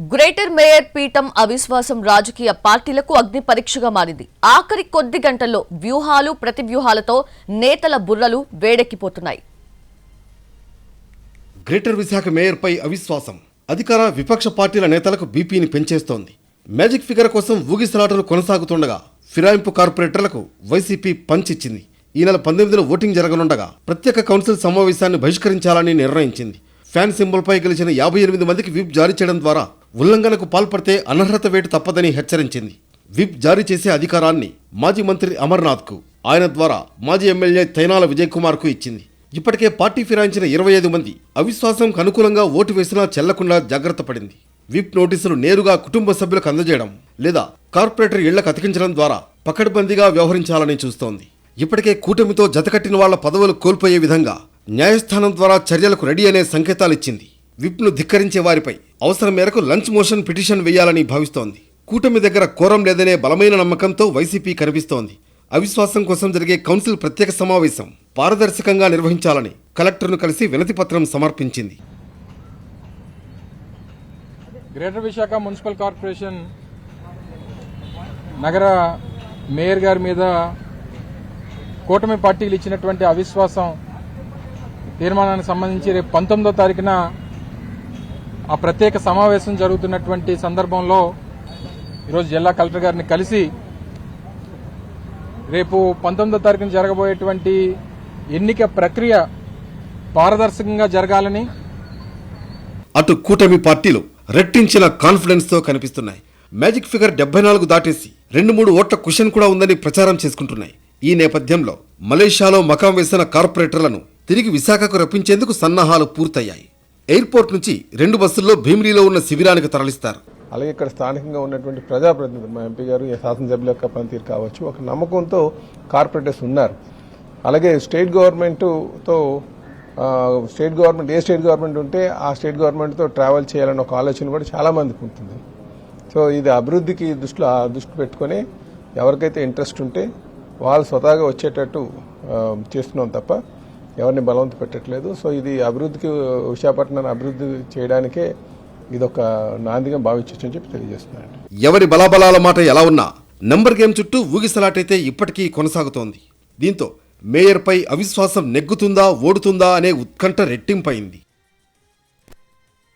Greater mayor పీఠం అవిశ్వాసం రాజకీయ పార్టీలకు అగ్ని పరీక్షగా మారింది. ఆఖరి కొద్ది గంటల్లో వ్యూహాలు ప్రతివ్యూహాలతో నేతల బుర్రలు వేడెక్కిపోతున్నాయి. గ్రేటర్ విశాఖ మేయర్పై అవిశ్వాసం. అధికార విపక్ష పార్టీల నేతలకు బీపీని పెంచేస్తోంది. మ్యాజిక్ ఫిగర్ కోసం ఊగిసలాటలు కొనసాగుతుండగా ఫిరాయింపు కార్పొరేటర్లకు వైసీపీ పంచిచ్చింది. ఈ నెల పంతొమ్మిదిలో ఓటింగ్ జరగనుండగా ప్రత్యేక కౌన్సిల్ సమావేశాన్ని బహిష్కరించాలని నిర్ణయించింది. ఫ్యాన్ సింబల్పై గెలిచిన యాభై ఎనిమిది మందికి విప్ జారీ చేయడం ద్వారా ఉల్లంఘనకు పాల్పడితే అనర్హత వేటు తప్పదని హెచ్చరించింది. విప్ జారీ చేసే అధికారాన్ని మాజీ మంత్రి అమర్నాథ్కు ఆయన ద్వారా మాజీ ఎమ్మెల్యే తైనాల విజయ్ కుమార్కు ఇచ్చింది. ఇప్పటికే పార్టీ ఫిరాయించిన ఇరవై ఐదు మంది అవిశ్వాసంకు అనుకూలంగా ఓటు వేసినా చెల్లకుండా జాగ్రత్త పడింది. విప్ నోటీసులు నేరుగా కుటుంబ సభ్యులకు అందజేయడం లేదా కార్పొరేటర్ ఇళ్ళకు అతికించడం ద్వారా పకడ్బందీగా వ్యవహరించాలని చూస్తోంది. ఇప్పటికే కూటమితో జతకట్టిన వాళ్ళ పదవులు కోల్పోయే విధంగా న్యాయస్థానం ద్వారా చర్యలకు రెడీ అనే సంకేతాలిచ్చింది విప్ను ధిక్కరించే వారిపై అవసరం మేరకు లంచ్ మోషన్ పిటిషన్ వేయాలని భావిస్తోంది. కూటమి దగ్గర కోరం లేదనే బలమైన నమ్మకంతో వైసీపీ కనిపిస్తోంది. అవిశ్వాసం కోసం జరిగే కౌన్సిల్ ప్రత్యేక సమావేశం పారదర్శకంగా నిర్వహించాలని కలెక్టర్ను కలిసి వినతిపత్రం సమర్పించింది. గ్రేటర్ విశాఖ మున్సిపల్ కార్పొరేషన్ నగర మేయర్ గారి మీద కూటమి పార్టీలు ఇచ్చినటువంటి అవిశ్వాసం తీర్మానానికి సంబంధించి రేపు పంతొమ్మిదో తారీఖున ఆ ప్రత్యేక సమావేశం జరుగుతున్నటువంటి సందర్భంలో ఈరోజు జిల్లా కలెక్టర్ గారిని కలిసి రేపు పంతొమ్మిదో తారీఖున జరగబోయేటువంటి ఎన్నిక ప్రక్రియ పారదర్శకంగా జరగాలని అటు కూటమి పార్టీలు రెట్టించిన కాన్ఫిడెన్స్తో కనిపిస్తున్నాయి. మ్యాజిక్ ఫిగర్ డెబ్బై నాలుగు దాటేసి రెండు మూడు ఓట్ల కుషన్ కూడా ఉందని ప్రచారం చేసుకుంటున్నాయి. ఈ నేపథ్యంలో మలేషియాలో మకాం వేసిన కార్పొరేటర్లను తిరిగి విశాఖకు రప్పించేందుకు సన్నాహాలు పూర్తయ్యాయి. ఎయిర్పోర్ట్ నుంచి రెండు బస్సుల్లో భీమిలీలో ఉన్న శిబిరానికి తరలిస్తారు. అలాగే ఇక్కడ స్థానికంగా ఉన్నటువంటి ప్రజాప్రతినిధులు మా ఎంపీ గారు శాసనసభ్యుల యొక్క పనితీరు కావచ్చు ఒక నమ్మకంతో కార్పొరేటర్స్ ఉన్నారు. అలాగే స్టేట్ గవర్నమెంట్తో స్టేట్ గవర్నమెంట్ ఏ స్టేట్ గవర్నమెంట్ ఉంటే ఆ స్టేట్ గవర్నమెంట్తో ట్రావెల్ చేయాలన్న ఒక ఆలోచన కూడా చాలా మందికి ఉంటుంది. సో ఇది అభివృద్ధికి దృష్టిలో దృష్టి పెట్టుకొని ఎవరికైతే ఇంట్రెస్ట్ ఉంటే వాళ్ళు స్వతహాగా వచ్చేటట్టు చేస్తున్నాం తప్ప ఎవరిని బలవంత పెట్టట్లేదు. సో ఇది అభివృద్ధికి విశాఖపట్నాన్ని అభివృద్ధి చేయడానికే ఇది ఒక నాందిగా భావించవచ్చు అని చెప్పి తెలియజేస్తున్నాను ఎవరి బలాబలాల మాట ఎలా ఉన్నా నెంబర్ గేమ్ చుట్టూ ఊగిసలాటైతే ఇప్పటికీ కొనసాగుతోంది. దీంతో మేయర్పై అవిశ్వాసం నెగ్గుతుందా ఓడుతుందా అనే ఉత్కంఠ రెట్టింపైంది.